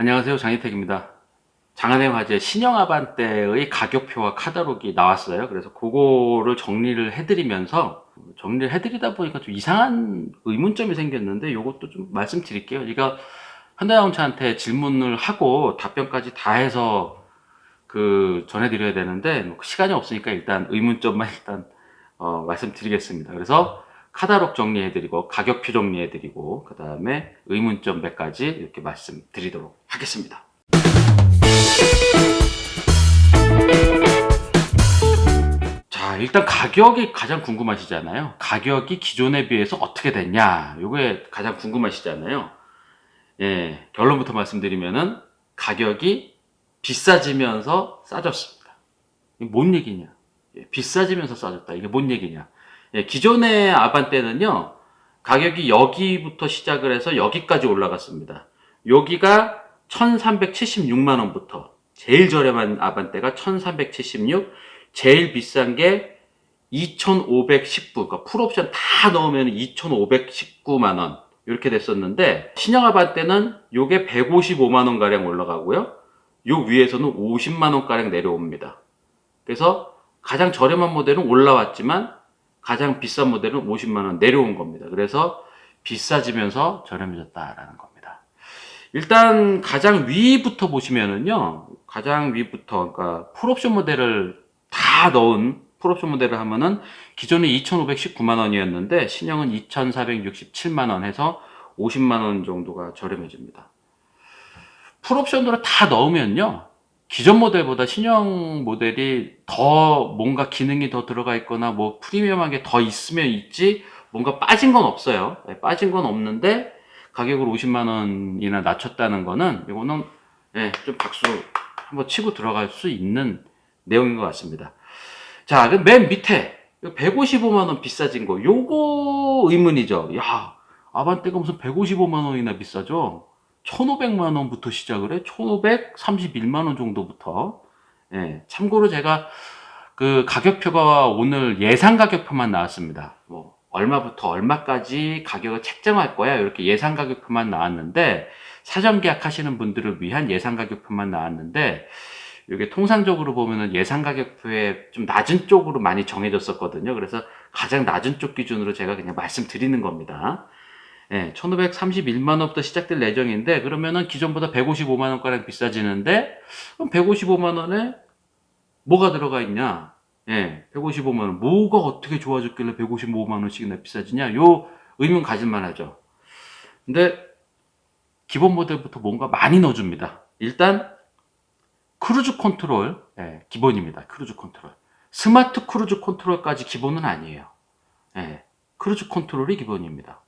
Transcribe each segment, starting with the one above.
안녕하세요. 장희택입니다. 장안의 화제 신형 아반떼의 가격표와 카탈로그가 나왔어요. 그래서 그거를 정리를 해드리면서 정리를 해드리다 보니까 좀 이상한 의문점이 생겼는데 이것도 좀 말씀드릴게요. 이거 현대자동차한테 질문을 하고 답변까지 다 해서 그 전해드려야 되는데 뭐 시간이 없으니까 일단 의문점만 일단 어, 말씀드리겠습니다. 그래서 카다록 정리해드리고 가격표 정리해드리고 그 다음에 의문점 몇 가지 이렇게 말씀드리도록 하겠습니다. 자 일단 가격이 가장 궁금하시잖아요. 가격이 기존에 비해서 어떻게 됐냐 이게 가장 궁금하시잖아요. 예 결론부터 말씀드리면은 가격이 비싸지면서 싸졌습니다. 이게 뭔 얘기냐? 예, 비싸지면서 싸졌다. 이게 뭔 얘기냐? 예, 기존의 아반떼는요, 가격이 여기부터 시작을 해서 여기까지 올라갔습니다. 여기가 1376만원부터, 제일 저렴한 아반떼가 1376, 제일 비싼 게 2519, 그러니까 풀옵션 다 넣으면 2519만원, 이렇게 됐었는데, 신형 아반떼는 요게 155만원가량 올라가고요, 요 위에서는 50만원가량 내려옵니다. 그래서 가장 저렴한 모델은 올라왔지만, 가장 비싼 모델은 50만 원 내려온 겁니다. 그래서 비싸지면서 저렴해졌다라는 겁니다. 일단 가장 위부터 보시면은요. 가장 위부터 그러니까 풀옵션 모델을 다 넣은 풀옵션 모델을 하면은 기존에 2,519만 원이었는데 신형은 2,467만 원 해서 50만 원 정도가 저렴해집니다. 풀옵션으로 다 넣으면요. 기존 모델보다 신형 모델이 더 뭔가 기능이 더 들어가 있거나 뭐 프리미엄한 게 더 있으면 있지 뭔가 빠진 건 없어요. 네, 빠진 건 없는데 가격을 50만 원이나 낮췄다는 거는 이거는 예, 좀 박수 한번 치고 들어갈 수 있는 내용인 것 같습니다. 자, 그맨 밑에 155만 원 비싸진 거 요거 의문이죠. 야, 아반떼가 무슨 155만 원이나 비싸죠? 1,500만 원부터 시작을 해. 1,531만 원 정도부터. 예, 참고로 제가 그 가격표가 오늘 예상 가격표만 나왔습니다. 뭐 얼마부터 얼마까지 가격을 책정할 거야. 이렇게 예상 가격표만 나왔는데 사전 계약하시는 분들을 위한 예상 가격표만 나왔는데 이게 통상적으로 보면은 예상 가격표에 좀 낮은 쪽으로 많이 정해졌었거든요. 그래서 가장 낮은 쪽 기준으로 제가 그냥 말씀드리는 겁니다. 예, 1531만 원부터 시작될 예정인데 그러면은 기존보다 155만 원가량 비싸지는데 그럼 155만 원에 뭐가 들어가 있냐? 예, 155만 원. 뭐가 어떻게 좋아졌길래 155만 원씩이나 비싸지냐? 요 의문 가질만 하죠. 근데 기본 모델부터 뭔가 많이 넣어줍니다. 일단 크루즈 컨트롤 예, 기본입니다. 크루즈 컨트롤. 스마트 크루즈 컨트롤까지 기본은 아니에요. 예, 크루즈 컨트롤이 기본입니다.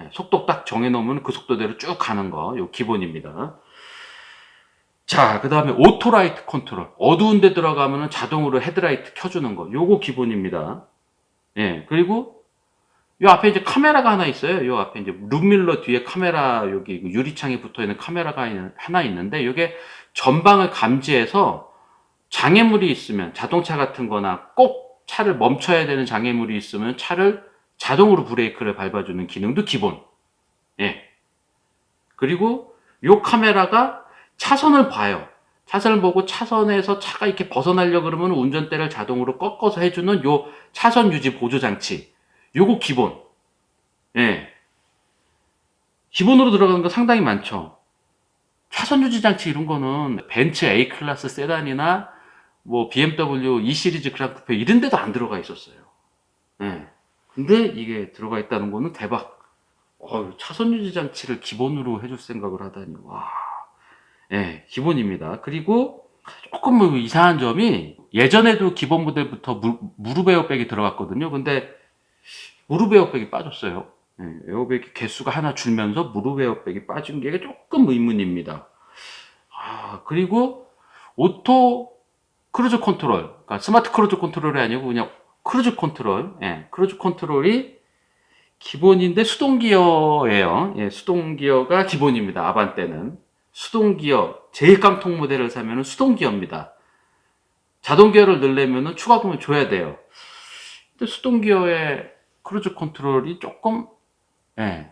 예, 속도 딱 정해놓으면 그 속도대로 쭉 가는 거, 요 기본입니다. 자, 그 다음에 오토라이트 컨트롤. 어두운 데 들어가면 자동으로 헤드라이트 켜주는 거. 요거 기본입니다. 예, 그리고 요 앞에 이제 카메라가 하나 있어요. 요 앞에 이제 룸밀러 뒤에 카메라, 여기 유리창에 붙어 있는 카메라가 하나 있는데, 요게 전방을 감지해서 장애물이 있으면, 자동차 같은 거나 꼭 차를 멈춰야 되는 장애물이 있으면 차를 자동으로 브레이크를 밟아주는 기능도 기본. 예. 그리고 요 카메라가 차선을 봐요. 차선을 보고 차선에서 차가 이렇게 벗어나려 그러면 운전대를 자동으로 꺾어서 해주는 요 차선 유지 보조 장치. 요거 기본. 예. 기본으로 들어가는 거 상당히 많죠. 차선 유지 장치 이런 거는 벤츠 A 클래스 세단이나 뭐 BMW E 시리즈 그랑 쿠페 이런 데도 안 들어가 있었어요. 예. 근데 이게 들어가 있다는 거는 대박. 어, 차선 유지 장치를 기본으로 해줄 생각을 하다니 와. 예, 기본입니다. 그리고 조금 뭐 이상한 점이 예전에도 기본 모델부터 무, 무릎 에어백이 들어갔거든요. 근데 무릎 에어백이 빠졌어요. 예, 에어백이 개수가 하나 줄면서 무릎 에어백이 빠진 게 조금 의문입니다. 아, 그리고 오토 크루즈 컨트롤, 그러니까 스마트 크루즈 컨트롤이 아니고 그냥 크루즈 컨트롤, 예, 크루즈 컨트롤이 기본인데 수동 기어예요. 예, 수동 기어가 기본입니다. 아반떼는 수동 기어 제일 깡통 모델을 사면은 수동 기어입니다. 자동 기어를 넣으려면은 추가금을 줘야 돼요. 근데 수동 기어의 크루즈 컨트롤이 조금 예,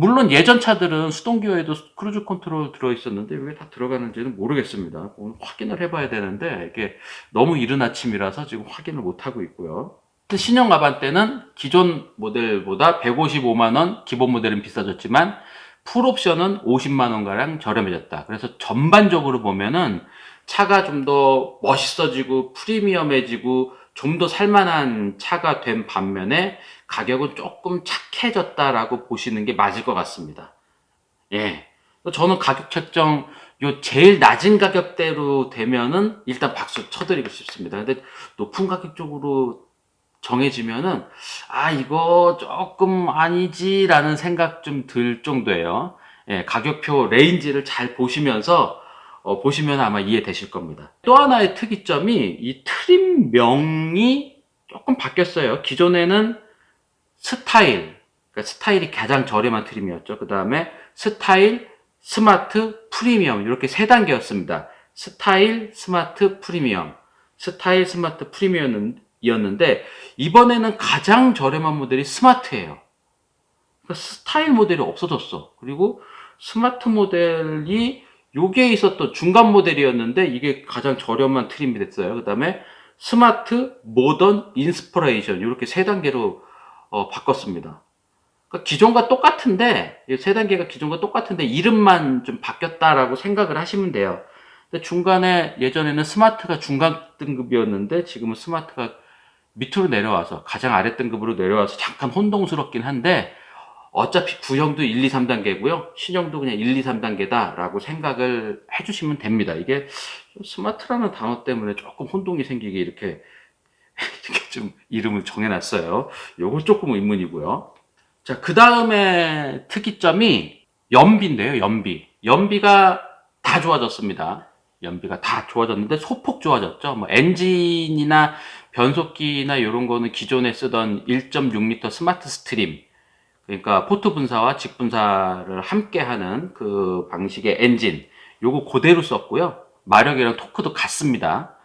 물론 예전 차들은 수동기어에도 크루즈 컨트롤 들어있었는데 왜 다 들어가는지는 모르겠습니다. 오늘 확인을 해봐야 되는데 이게 너무 이른 아침이라서 지금 확인을 못하고 있고요. 신형 아반떼는 기존 모델보다 155만원, 기본 모델은 비싸졌지만 풀옵션은 50만원가량 저렴해졌다. 그래서 전반적으로 보면은 차가 좀 더 멋있어지고 프리미엄해지고 좀 더 살만한 차가 된 반면에 가격은 조금 착해졌다라고 보시는 게 맞을 것 같습니다. 예. 저는 가격 책정 요 제일 낮은 가격대로 되면은 일단 박수 쳐드리고 싶습니다. 근데 높은 가격 쪽으로 정해지면은 아 이거 조금 아니지라는 생각 좀 들 정도예요. 예, 가격표 레인지를 잘 보시면서 어, 보시면 아마 이해되실 겁니다. 또 하나의 특이점이 이 트림명이 조금 바뀌었어요. 기존에는 스타일, 그러니까 스타일이 가장 저렴한 트림이었죠. 그 다음에 스타일, 스마트, 프리미엄 이렇게 세 단계였습니다. 스타일, 스마트, 프리미엄, 스타일, 스마트, 프리미엄이었는데 이번에는 가장 저렴한 모델이 스마트예요. 그러니까 스타일 모델이 없어졌어. 그리고 스마트 모델이 요게 있었던 중간 모델이었는데 이게 가장 저렴한 트림이 됐어요. 그 다음에 스마트, 모던, 인스퍼레이션 이렇게 세 단계로 어, 바꿨습니다. 그러니까 기존과 똑같은데 이세 단계가 기존과 똑같은데 이름만 좀 바뀌었다라고 생각을 하시면 돼요. 근데 중간에 예전에는 스마트가 중간 등급이었는데 지금은 스마트가 밑으로 내려와서 가장 아래 등급으로 내려와서 잠깐 혼동스럽긴 한데 어차피 구형도 1, 2, 3단계고요. 신형도 그냥 1, 2, 3단계다라고 생각을 해주시면 됩니다. 이게 스마트라는 단어 때문에 조금 혼동이 생기게 이렇게 이렇게 좀 이름을 정해놨어요. 요거 조금 의문이고요. 자, 그 다음에 특이점이 연비인데요, 연비. 연비가 다 좋아졌습니다. 연비가 다 좋아졌는데 소폭 좋아졌죠. 뭐 엔진이나 변속기나 이런 거는 기존에 쓰던 1.6L 스마트 스트림 그러니까 포트 분사와 직 분사를 함께 하는 그 방식의 엔진 요거 그대로 썼고요. 마력이랑 토크도 같습니다.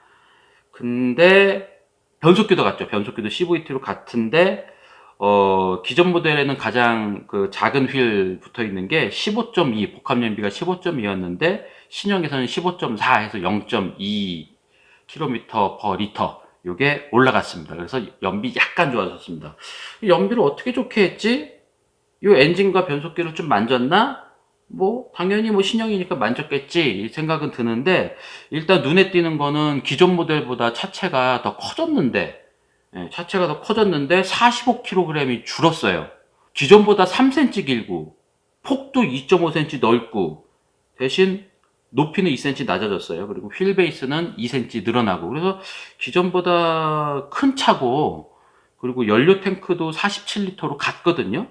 근데 변속기도 같죠. 변속기도 CVT로 같은데 어, 기존 모델에는 가장 그 작은 휠 붙어 있는 게 15.2, 복합 연비가 15.2였는데 신형에서는 15.4 해서 0.2 km per 리터 요게 올라갔습니다. 그래서 연비 약간 좋아졌습니다. 연비를 어떻게 좋게 했지? 이 엔진과 변속기를 좀 만졌나? 뭐 당연히 뭐 신형이니까 만졌겠지 이 생각은 드는데 일단 눈에 띄는 거는 기존 모델보다 차체가 더 커졌는데 예, 차체가 더 커졌는데 45kg이 줄었어요. 기존보다 3cm 길고 폭도 2.5cm 넓고 대신 높이는 2cm 낮아졌어요. 그리고 휠 베이스는 2cm 늘어나고 그래서 기존보다 큰 차고 그리고 연료 탱크도 47리터로 갔거든요.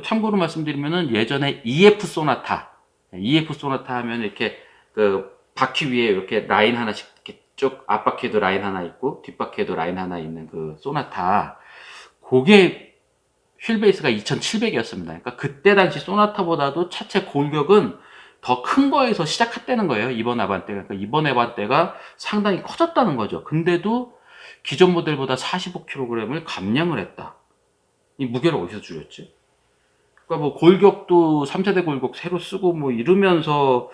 참고로 말씀드리면은 예전에 EF 소나타, EF 소나타 하면 이렇게 그 바퀴 위에 이렇게 라인 하나씩 이렇게 쭉 앞바퀴에도 라인 하나 있고 뒷바퀴에도 라인 하나 있는 그 소나타, 그게 휠 베이스가 2700이었습니다. 그러니까 그때 당시 소나타보다도 차체 골격은 더 큰 거에서 시작했다는 거예요. 이번 아반떼가. 그러니까 이번 아반떼가 상당히 커졌다는 거죠. 근데도 기존 모델보다 45kg을 감량을 했다. 이 무게를 어디서 줄였지? 그러니까 뭐 골격도 3세대 골격 새로 쓰고 뭐 이러면서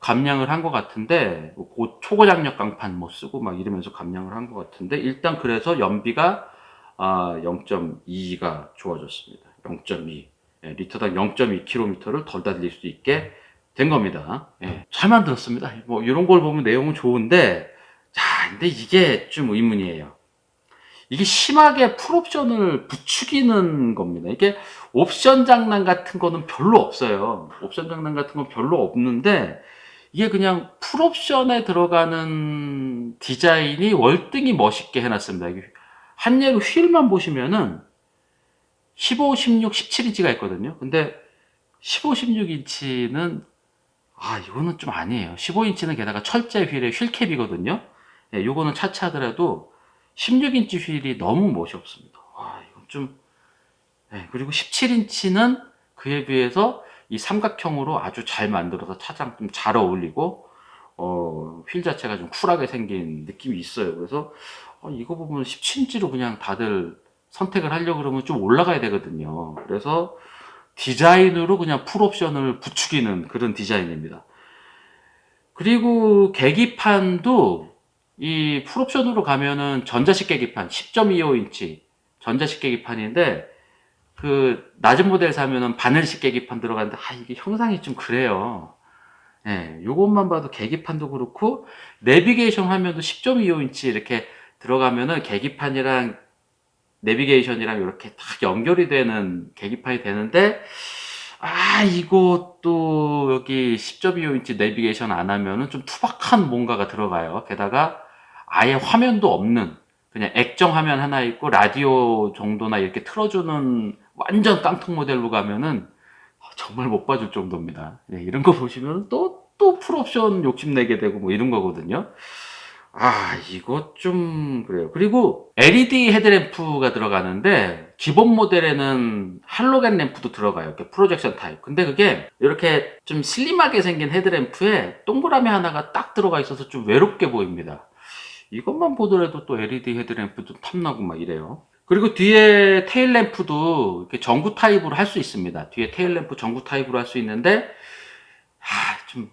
감량을 한 것 같은데 뭐고 초고장력 강판 뭐 쓰고 막 이러면서 감량을 한 것 같은데 일단 그래서 연비가 아 0.2가 좋아졌습니다. 0.2 예, 리터당 0.2km를 덜 달릴 수 있게 된 겁니다. 예, 잘 만들었습니다. 뭐 이런 걸 보면 내용은 좋은데 자 근데 이게 좀 의문이에요. 이게 심하게 풀옵션을 부추기는 겁니다. 이게 옵션 장난 같은 거는 별로 없어요. 옵션 장난 같은 건 별로 없는데 이게 그냥 풀옵션에 들어가는 디자인이 월등히 멋있게 해놨습니다. 한 예로 휠만 보시면은 15, 16, 17인치가 있거든요. 근데 15, 16인치는 아 이거는 좀 아니에요. 15인치는 게다가 철제 휠의 휠캡이거든요. 예, 요거는 차차하더라도 16인치 휠이 너무 멋이 없습니다. 와, 이건 좀, 네, 그리고 17인치는 그에 비해서 이 삼각형으로 아주 잘 만들어서 차장 좀 잘 어울리고, 어, 휠 자체가 좀 쿨하게 생긴 느낌이 있어요. 그래서, 어, 이거 보면 17인치로 그냥 다들 선택을 하려고 그러면 좀 올라가야 되거든요. 그래서 디자인으로 그냥 풀 옵션을 부추기는 그런 디자인입니다. 그리고 계기판도 이 풀옵션으로 가면은 전자식 계기판 10.25인치 전자식 계기판인데 그 낮은 모델 사면은 바늘식 계기판 들어가는데 아 이게 형상이 좀 그래요. 예, 요것만 봐도 계기판도 그렇고 내비게이션 화면도 10.25인치 이렇게 들어가면은 계기판이랑 내비게이션이랑 이렇게 딱 연결이 되는 계기판이 되는데 아 이것도 여기 10.25인치 내비게이션 안 하면은 좀 투박한 뭔가가 들어가요. 게다가 아예 화면도 없는 그냥 액정 화면 하나 있고 라디오 정도나 이렇게 틀어주는 완전 깡통 모델로 가면은 정말 못 봐줄 정도입니다. 예, 이런 거 보시면 또, 또 풀옵션 욕심내게 되고 뭐 이런 거거든요. 아, 이거 좀 그래요. 그리고 LED 헤드램프가 들어가는데 기본 모델에는 할로겐 램프도 들어가요. 이렇게 프로젝션 타입. 근데 그게 이렇게 좀 슬림하게 생긴 헤드램프에 동그라미 하나가 딱 들어가 있어서 좀 외롭게 보입니다. 이것만 보더라도 또 LED 헤드램프도 탐나고 막 이래요. 그리고 뒤에 테일 램프도 이렇게 전구 타입으로 할 수 있습니다. 뒤에 테일 램프 전구 타입으로 할 수 있는데 아, 좀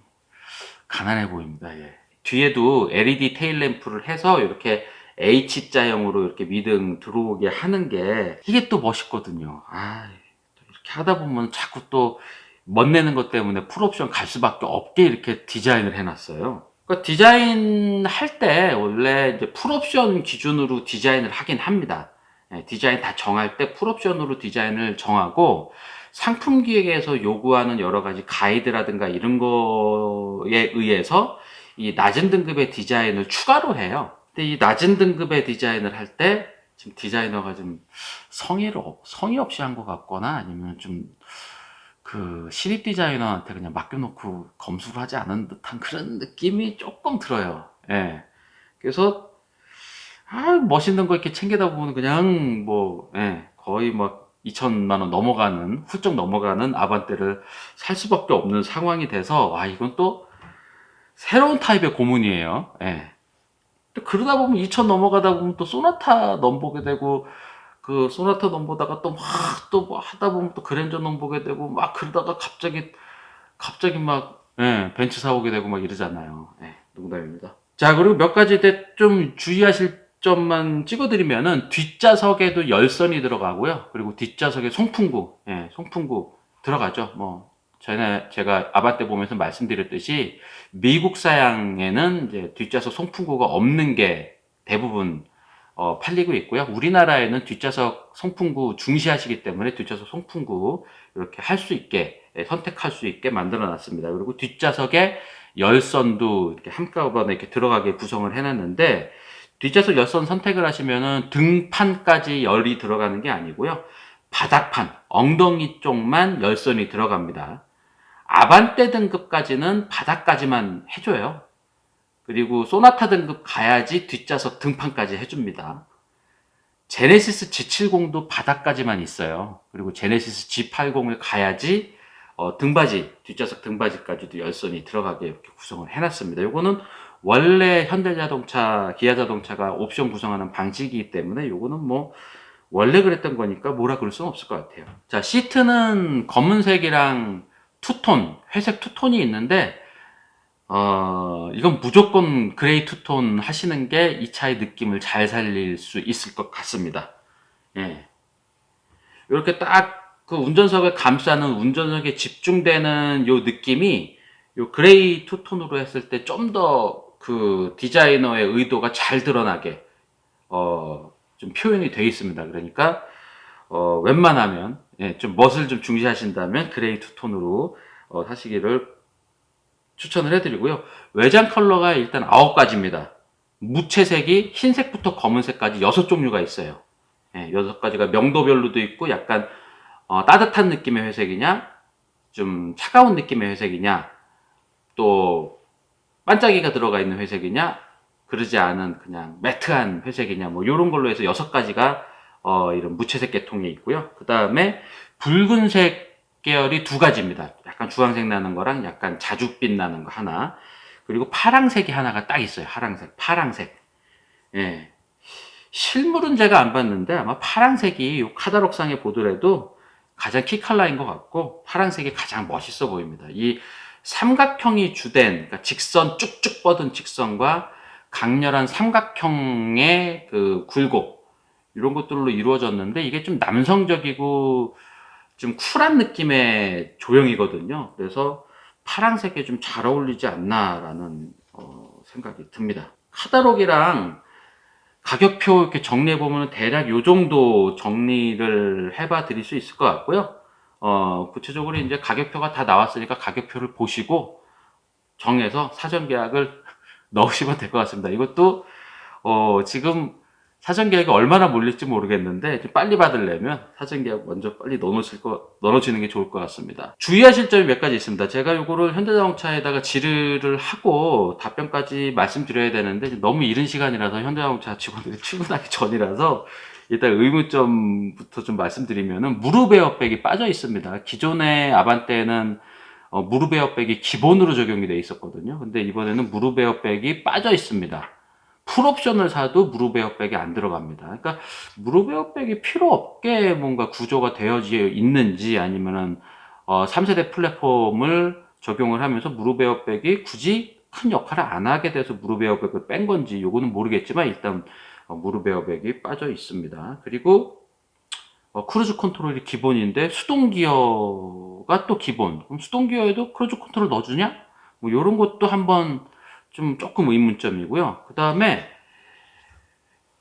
가난해 보입니다. 예. 뒤에도 LED 테일 램프를 해서 이렇게 H자형으로 이렇게 미등 들어오게 하는 게 이게 또 멋있거든요. 아, 이렇게 하다 보면 자꾸 또 멋내는 것 때문에 풀옵션 갈 수밖에 없게 이렇게 디자인을 해놨어요. 그러니까 디자인 할 때 원래 이제 풀옵션 기준으로 디자인을 하긴 합니다. 예, 디자인 다 정할 때 풀옵션으로 디자인을 정하고 상품 기획에서 요구하는 여러 가지 가이드라든가 이런 거에 의해서 이 낮은 등급의 디자인을 추가로 해요. 근데 이 낮은 등급의 디자인을 할 때 지금 디자이너가 좀 성의를 없- 성의 없이 한 것 같거나 아니면 좀 그 신입 디자이너한테 그냥 맡겨놓고 검수를 하지 않은 듯한 그런 느낌이 조금 들어요. 예. 그래서 아 멋있는 거 이렇게 챙기다 보면 그냥 뭐 예, 거의 막 2천만 원 넘어가는 훌쩍 넘어가는 아반떼를 살 수밖에 없는 상황이 돼서 와 이건 또 새로운 타입의 고문이에요. 예. 또 그러다 보면 2천 넘어가다 보면 또 소나타 넘보게 되고 그 소나타 넘보다가 또 막 또 뭐 하다 보면 또 그랜저 넘보게 되고 막 그러다가 갑자기 갑자기 막 예, 벤츠 사오게 되고 막 이러잖아요. 예, 농담입니다. 자 그리고 몇 가지 대- 좀 주의하실 점만 찍어드리면은 뒷좌석에도 열선이 들어가고요. 그리고 뒷좌석에 송풍구, 예, 송풍구 들어가죠. 뭐 전에 제가 아바떼 보면서 말씀드렸듯이 미국 사양에는 이제 뒷좌석 송풍구가 없는 게 대부분 어, 팔리고 있고요. 우리나라에는 뒷좌석 송풍구 중시하시기 때문에 뒷좌석 송풍구 이렇게 할 수 있게 예, 선택할 수 있게 만들어 놨습니다. 그리고 뒷좌석에 열선도 이렇게 한꺼번에 이렇게 들어가게 구성을 해놨는데 뒷좌석 열선 선택을 하시면은 등판까지 열이 들어가는 게 아니고요. 바닥판, 엉덩이 쪽만 열선이 들어갑니다. 아반떼 등급까지는 바닥까지만 해줘요. 그리고 소나타 등급 가야지 뒷좌석 등판까지 해줍니다. 제네시스 G70도 바닥까지만 있어요. 그리고 제네시스 G80을 가야지 어, 등받이, 뒷좌석 등받이까지도 열선이 들어가게 이렇게 구성을 해놨습니다. 요거는 원래 현대자동차, 기아자동차가 옵션 구성하는 방식이기 때문에 요거는 뭐 원래 그랬던 거니까 뭐라 그럴 수는 없을 것 같아요. 자, 시트는 검은색이랑 투톤, 회색 투톤이 있는데 어, 이건 무조건 그레이 투톤 하시는 게 이 차의 느낌을 잘 살릴 수 있을 것 같습니다. 예. 이렇게 딱 그 운전석을 감싸는 운전석에 집중되는 요 느낌이 요 그레이 투톤으로 했을 때 좀 더 그 디자이너의 의도가 잘 드러나게 어, 좀 표현이 되어 있습니다. 그러니까 어, 웬만하면 예, 좀 멋을 좀 중시하신다면 그레이 투톤으로 어, 하시기를 추천을 해드리고요. 외장 컬러가 일단 9가지입니다. 무채색이 흰색부터 검은색까지 6종류가 있어요. 예, 6가지가 명도별로도 있고 약간 어, 따뜻한 느낌의 회색이냐, 좀 차가운 느낌의 회색이냐, 또 반짝이가 들어가 있는 회색이냐, 그러지 않은 그냥 매트한 회색이냐, 뭐 이런 걸로 해서 6가지가 어, 이런 무채색 계통에 있고요. 그 다음에 붉은색 계열이 두 가지입니다. 약간 주황색 나는 거랑 약간 자줏빛 나는 거 하나. 그리고 파랑색이 하나가 딱 있어요. 파랑색. 파랑색. 예. 실물은 제가 안 봤는데 아마 파랑색이 요 카다록상에 보더라도 가장 키 컬러인 것 같고 파란색이 가장 멋있어 보입니다. 이 삼각형이 주된 그러니까 직선 쭉쭉 뻗은 직선과 강렬한 삼각형의 그 굴곡 이런 것들로 이루어졌는데 이게 좀 남성적이고 좀 쿨한 느낌의 조형이거든요. 그래서 파란색에 좀 잘 어울리지 않나라는 어, 생각이 듭니다. 카다록이랑 가격표 이렇게 정리해 보면 대략 요 정도 정리를 해봐 드릴 수 있을 것 같고요. 어, 구체적으로 이제 가격표가 다 나왔으니까 가격표를 보시고 정해서 사전 계약을 넣으시면 될 것 같습니다. 이것도 어, 지금 사전 계약이 얼마나 몰릴지 모르겠는데 좀 빨리 받으려면 사전 계약 먼저 빨리 넣어놓으실 거 넣어주는 게 좋을 것 같습니다. 주의하실 점이 몇 가지 있습니다. 제가 요거를 현대자동차에다가 질의를 하고 답변까지 말씀드려야 되는데 너무 이른 시간이라서 현대자동차 직원들이 출근하기 전이라서 일단 의문점부터 좀 말씀드리면은 무릎 에어백이 빠져 있습니다. 기존의 아반떼는 어, 무릎 에어백이 기본으로 적용이 돼 있었거든요. 근데 이번에는 무릎 에어백이 빠져 있습니다. 풀옵션을 사도 무릎 에어백이 안 들어갑니다. 그러니까 무릎 에어백이 필요 없게 뭔가 구조가 되어져 있는지 아니면은 어, 3세대 플랫폼을 적용을 하면서 무릎 에어백이 굳이 큰 역할을 안 하게 돼서 무릎 에어백을 뺀 건지 요거는 모르겠지만 일단 어, 무릎 에어백이 빠져 있습니다. 그리고 어, 크루즈 컨트롤이 기본인데 수동 기어가 또 기본. 그럼 수동 기어에도 크루즈 컨트롤 넣어주냐? 뭐 이런 것도 한번 좀 조금 의문점이고요. 그 다음에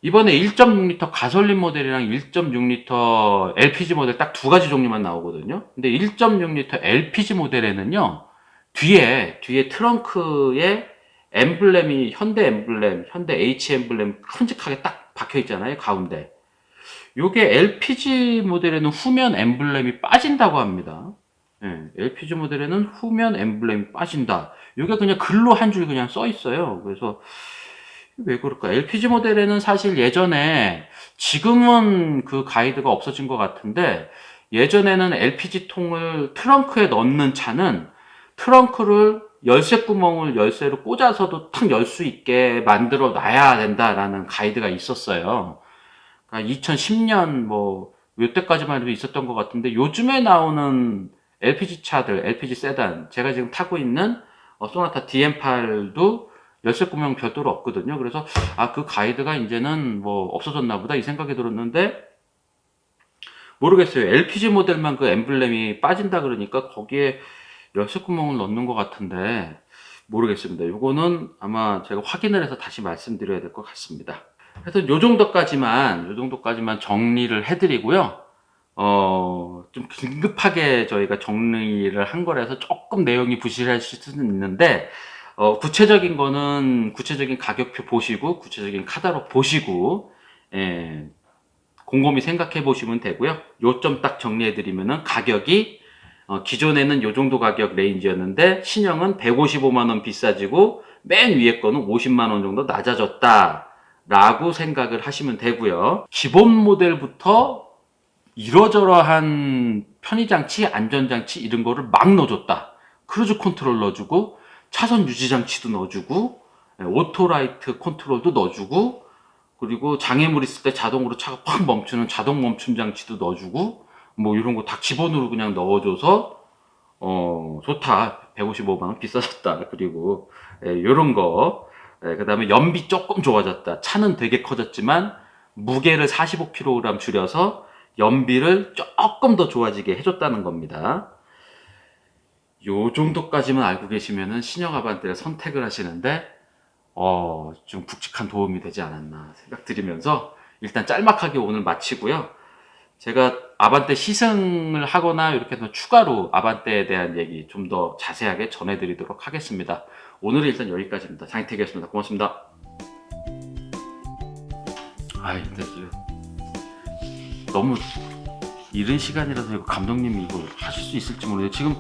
이번에 1.6L 가솔린 모델이랑 1.6L LPG 모델 딱 두 가지 종류만 나오거든요. 근데 1.6L LPG 모델에는요, 뒤에, 뒤에 트렁크에 엠블렘이 현대 엠블렘, 현대 H 엠블렘 큼직하게 딱 박혀 있잖아요, 가운데. 요게 LPG 모델에는 후면 엠블렘이 빠진다고 합니다. 예, LPG 모델에는 후면 엠블렘이 빠진다. 이게 그냥 글로 한 줄 그냥 써 있어요. 그래서 왜 그럴까? LPG 모델에는 사실 예전에 지금은 그 가이드가 없어진 것 같은데 예전에는 LPG 통을 트렁크에 넣는 차는 트렁크를 열쇠 구멍을 열쇠로 꽂아서도 탁 열 수 있게 만들어 놔야 된다라는 가이드가 있었어요. 그러니까 2010년 뭐 요때까지만 해도 있었던 것 같은데 요즘에 나오는 LPG 차들, LPG 세단, 제가 지금 타고 있는 어, 소나타 DM8도 열쇠 구멍 별도로 없거든요. 그래서 아 그 가이드가 이제는 뭐 없어졌나 보다 이 생각이 들었는데 모르겠어요. LPG 모델만 그 엠블렘이 빠진다 그러니까 거기에 열쇠 구멍을 넣는 것 같은데 모르겠습니다. 이거는 아마 제가 확인을 해서 다시 말씀드려야 될 것 같습니다. 그래서 요 정도까지만 요 정도까지만 정리를 해드리고요. 어, 좀 긴급하게 저희가 정리를 한 거라서 조금 내용이 부실할 수는 있는데, 어, 구체적인 거는 구체적인 가격표 보시고, 구체적인 카다로 보시고, 예, 곰곰이 생각해 보시면 되고요. 요점 딱 정리해 드리면은 가격이 어, 기존에는 요 정도 가격 레인지였는데 신형은 155만 원 비싸지고 맨 위에 거는 50만 원 정도 낮아졌다. 라고 생각을 하시면 되고요. 기본 모델부터 이러저러한 편의장치, 안전장치 이런 거를 막 넣어줬다. 크루즈 컨트롤 넣어주고 차선 유지장치도 넣어주고 예, 오토라이트 컨트롤도 넣어주고 그리고 장애물 있을 때 자동으로 차가 팍 멈추는 자동 멈춤 장치도 넣어주고 뭐 이런 거다 기본으로 그냥 넣어줘서 어 좋다 155만 원 비싸졌다 그리고 예, 이런 거 예, 그다음에 연비 조금 좋아졌다 차는 되게 커졌지만 무게를 45kg 줄여서 연비를 조금 더 좋아지게 해줬다는 겁니다. 요 정도까지만 알고 계시면은 신형 아반떼를 선택을 하시는데 어, 좀 굵직한 도움이 되지 않았나 생각 드리면서 일단 짤막하게 오늘 마치고요. 제가 아반떼 시승을 하거나 이렇게 더 추가로 아반떼에 대한 얘기 좀 더 자세하게 전해드리도록 하겠습니다. 오늘은 일단 여기까지입니다. 장희택이었습니다. 고맙습니다. 아이, 근데 너무 이른 시간이라서 이거 감독님이 이거 하실 수 있을지 모르겠어요. 지금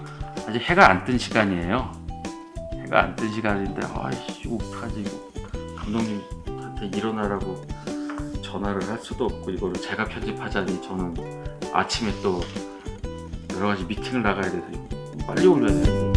아직 해가 안 뜬 시간이에요. 해가 안 뜬 시간인데 아이씨 어떡하지 감독님한테 일어나라고 전화를 할 수도 없고 이거를 제가 편집하자니 저는 아침에 또 여러 가지 미팅을 나가야 돼서 빨리 올려야 돼요.